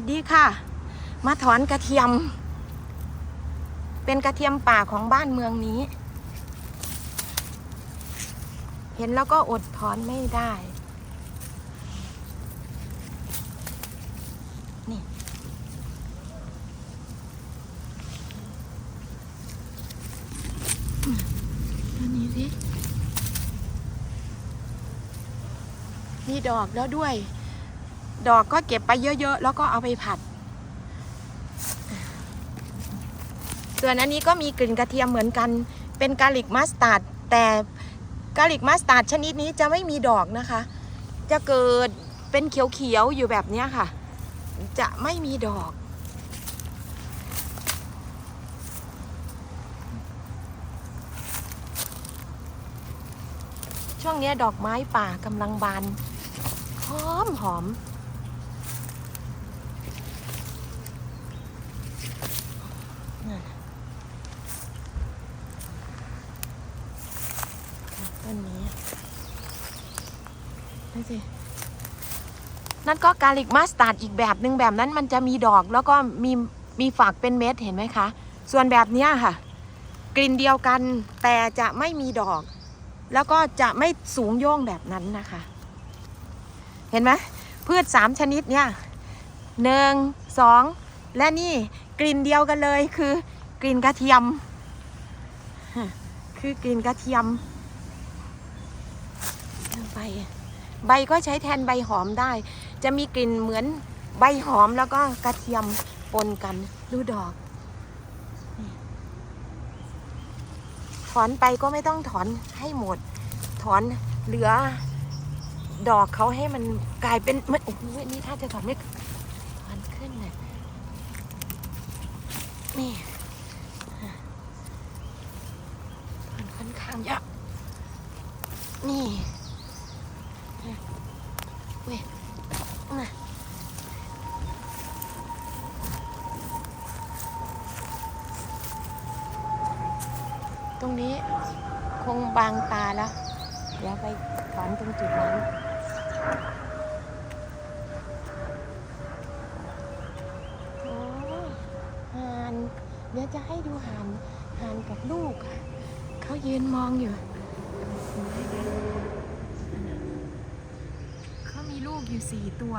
วัสดีค่ะ มาถอนกระเทียม เป็นกระเทียมป่าของบ้านเมืองนี้ เห็นแล้วก็อดถอนไม่ได้ นี่อันนี้สิมีดอกแล้วด้วย ดอกก็เก็บไปเยอะๆ แล้วก็เอาไปผัด ส่วนอันนี้ก็มีกลิ่นกระเทียมเหมือนกัน เป็นกาลิกมัสตาร์ดแต่กาลิกมัสตาร์ดชนิดนี้จะไม่มีดอกนะคะ จะเกิดเป็นเขียวๆ อยู่แบบนี้ค่ะ จะไม่มีดอก ช่วงนี้ดอกไม้ป่ากำลังบานหอมหอม นั่นต้นนี้ นั่นสินั่นก็กาลิกมัสตาร์ดอีกแบบหนึ่งแบบนั้นมันจะมีดอกแล้วก็มีมีฝักเป็นเม็ดเห็นไหมคะ ส่วนแบบนี้ค่ะ กลิ่นเดียวกันแต่จะไม่มีดอก แล้วก็จะไม่สูงโย่งแบบนั้นนะคะ เห็นไหมพืชสามชนิดเนี่ยหนึ่งสองและนี่กลิ่นเดียวกันเลยคือกลิ่นกระเทียม คือกลิ่นกระเทียมใบ ใบก็ใช้แทนใบหอมได้ จะมีกลิ่นเหมือนใบหอมแล้วก็กระเทียมปนกันดูดอกถอนไปก็ไม่ต้องถอนให้หมด ถอนเหลือดอกเขาให้มันกลายเป็นมันโอ้โหนี่ถ้าจะถอนไม่ถอนขึ้นเลยนี่ถอนค่อนข้างเยอะนี่ เว้ยตรงนี้คงบางตาแล้ว เดี๋ยวไปถอนตรงจุดนั้นโอ้ห่านเดี๋ยวจะให้ดูห่านห่านกับลูกอะเขายืนมองอยู่เห็นไหมเขามีลูก อยู่สี่ตัว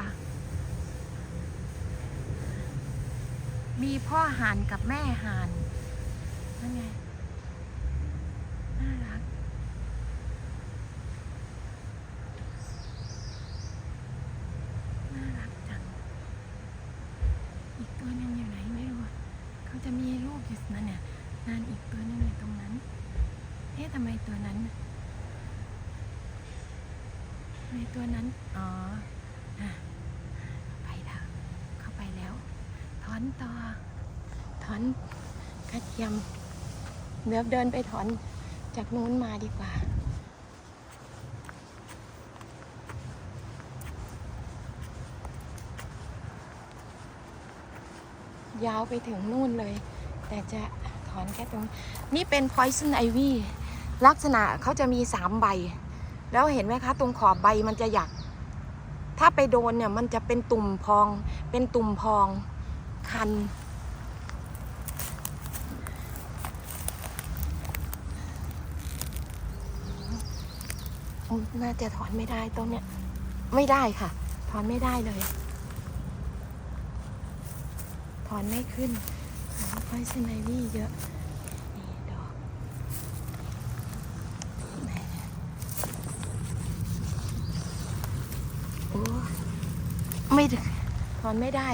มีพ่อห่านกับแม่ห่านนั่นไง น่ารัก น่ารักจัง อีกตัวนึงอยู่ไหนไม่รู้ เขาจะมีลูกอยู่นั่นเนี่ยนานอีกตัวนึงอยู่ตรงนั้น เอ๊ะทำไมตัวนั้นน่ะทำไมตัวนั้น อ๋ออะไปแล้วเข้าไปแล้ว ถ อนต่อ ถอนกระเทียมเดี๋ยวเดินไปถอนจากนู้นมาดีกว่า ยาวไปถึงนู่นเลย แต่จะถอนแค่ตรง นี่เป็น poison ivy ลักษณะเขาจะมีสามใบ แล้วเห็นไหมคะ ตรงขอบใบมันจะหยัก ถ้าไปโดนเนี่ยมันจะเป็นตุ่มพอง เป็นตุ่มพอง คัน น่าจะถอนไม่ได้ตรงเนี้ย ไม่ได้ค่ะ ถอนไม่ได้เลย ถอนไม่ขึ้นไฟเซนไนวี่เยอะนี่ดอกไหนเนี่ยโอ้ไม่ถอนไม่ได้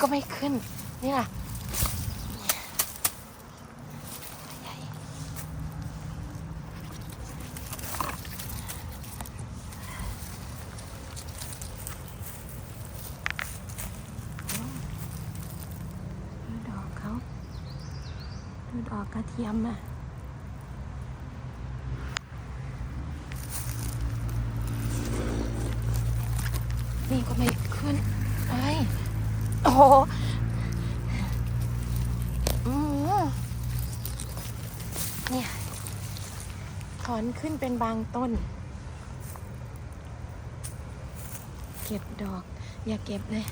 ก็ไม่ขึ้น นี่ล่ะดูดอกกระเทียมอะนี่ก็ไม่ขึ้นไป อ้โหเนี่ยถอนขึ้นเป็นบางต้น เก็บดอก อย่าเก็บเลย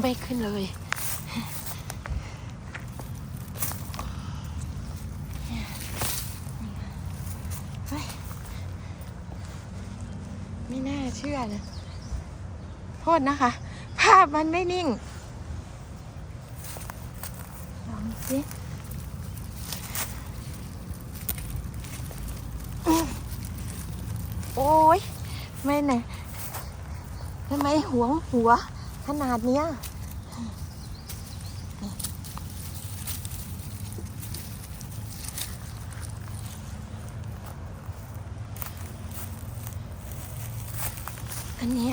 ไม่ขึ้นเลย เฮ้ยไม่น่าเชื่อนะโทษนะคะ ภาพมันไม่นิ่ง ลองสิโอ้ยไม่ไหนทำไมหวงหัวขนาดเนี้ย อันนี้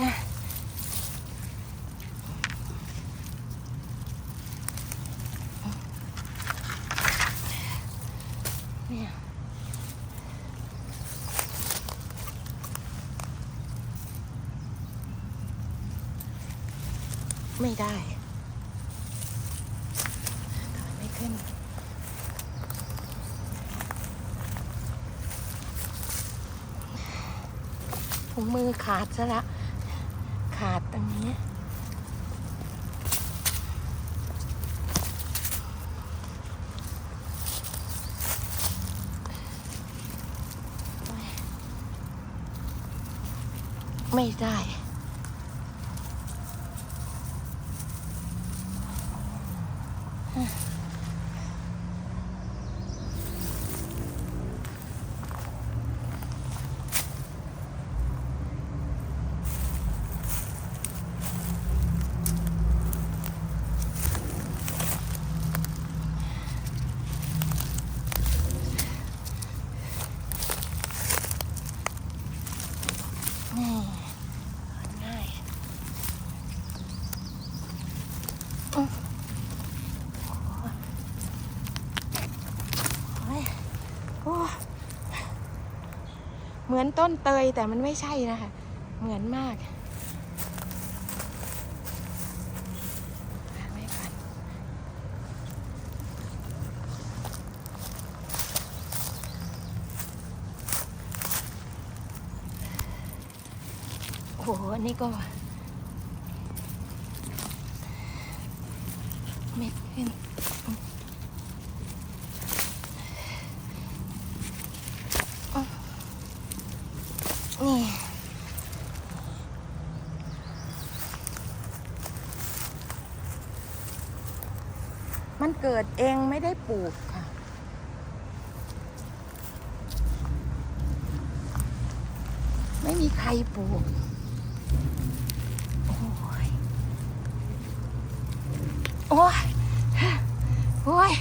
เนี่ยไม่ได้ถอนไม่ขึ้นถุงมือขาดซะละ ขาดตรงนี้ไม่ได้ นี่ง่ายอื้อโอ้ยโอ้ย เหมือนต้นเตยแต่มันไม่ใช่นะคะ เหมือนมากโอ้โหอันนี้ก็เม็ดขึ้น มัน เกิดเองไม่ได้ปลูกค่ะ ไม่มีใครปลูกโอ้ย โอ้ยโอ้ย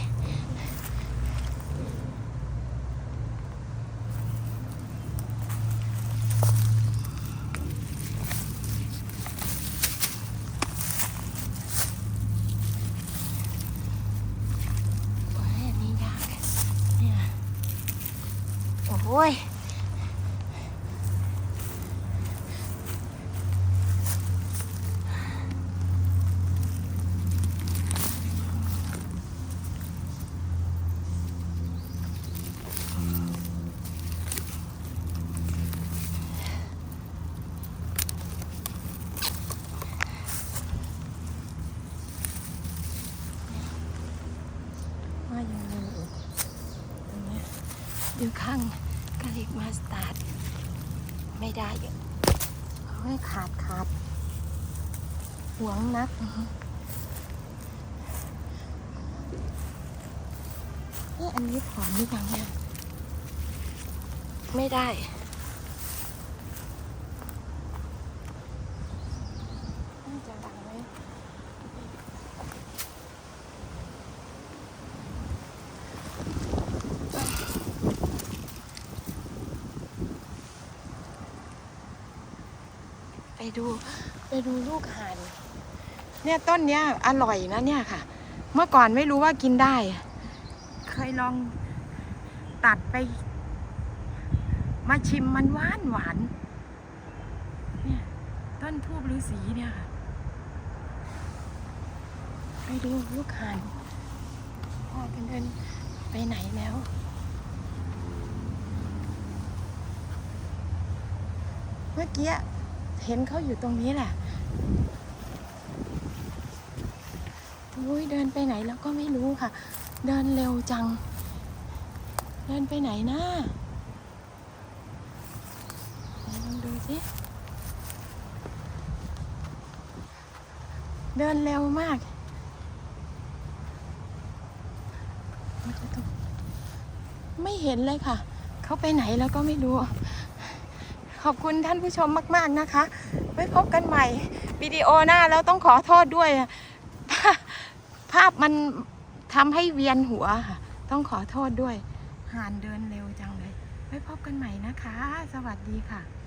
โอ้ยอันนี้ยากเนี่ยโอ้ย ว่ายังมีอีกตรงเนี้ย อยู่ข้างกาลิกมาสตาร์ดไม่ได้อีกเอาให้ขาดขาดหวงนักนี่อันนี้ถอนหรือยังเนี่ยไม่ได้ น่าจะดังไหม ไป ดู ไปดูลูกห่าน เนี่ยต้นเนี้ยอร่อยนะเนี่ยค่ะ เมื่อก่อนไม่รู้ว่ากินได้ เคยลองตัดไป มาชิมมันหวานหวานเนี่ยต้นทูบฤาษีเนี่ยค่ะ ไปดูลูกหานพ่อกันเดินไปไหนแล้วเมื่อกี้ เห็นเขาอยู่ตรงนี้แหละอุ้ยเดินไปไหนแล้วก็ไม่รู้ค่ะ เดินเร็วจัง เดินไปไหนนะลองดูสิ เดินเร็วมากไม่เห็นเลยค่ะ เขาไปไหนแล้วก็ไม่รู้ ขอบคุณท่านผู้ชมมากๆนะคะ ไว้พบกันใหม่วิดีโอหน้าแล้วต้องขอโทษด้วย ภาพมันทำให้เวียนหัวค่ะ ต้องขอโทษด้วย หานเดินเร็วจังเลย ไว้พบกันใหม่นะคะ สวัสดีค่ะ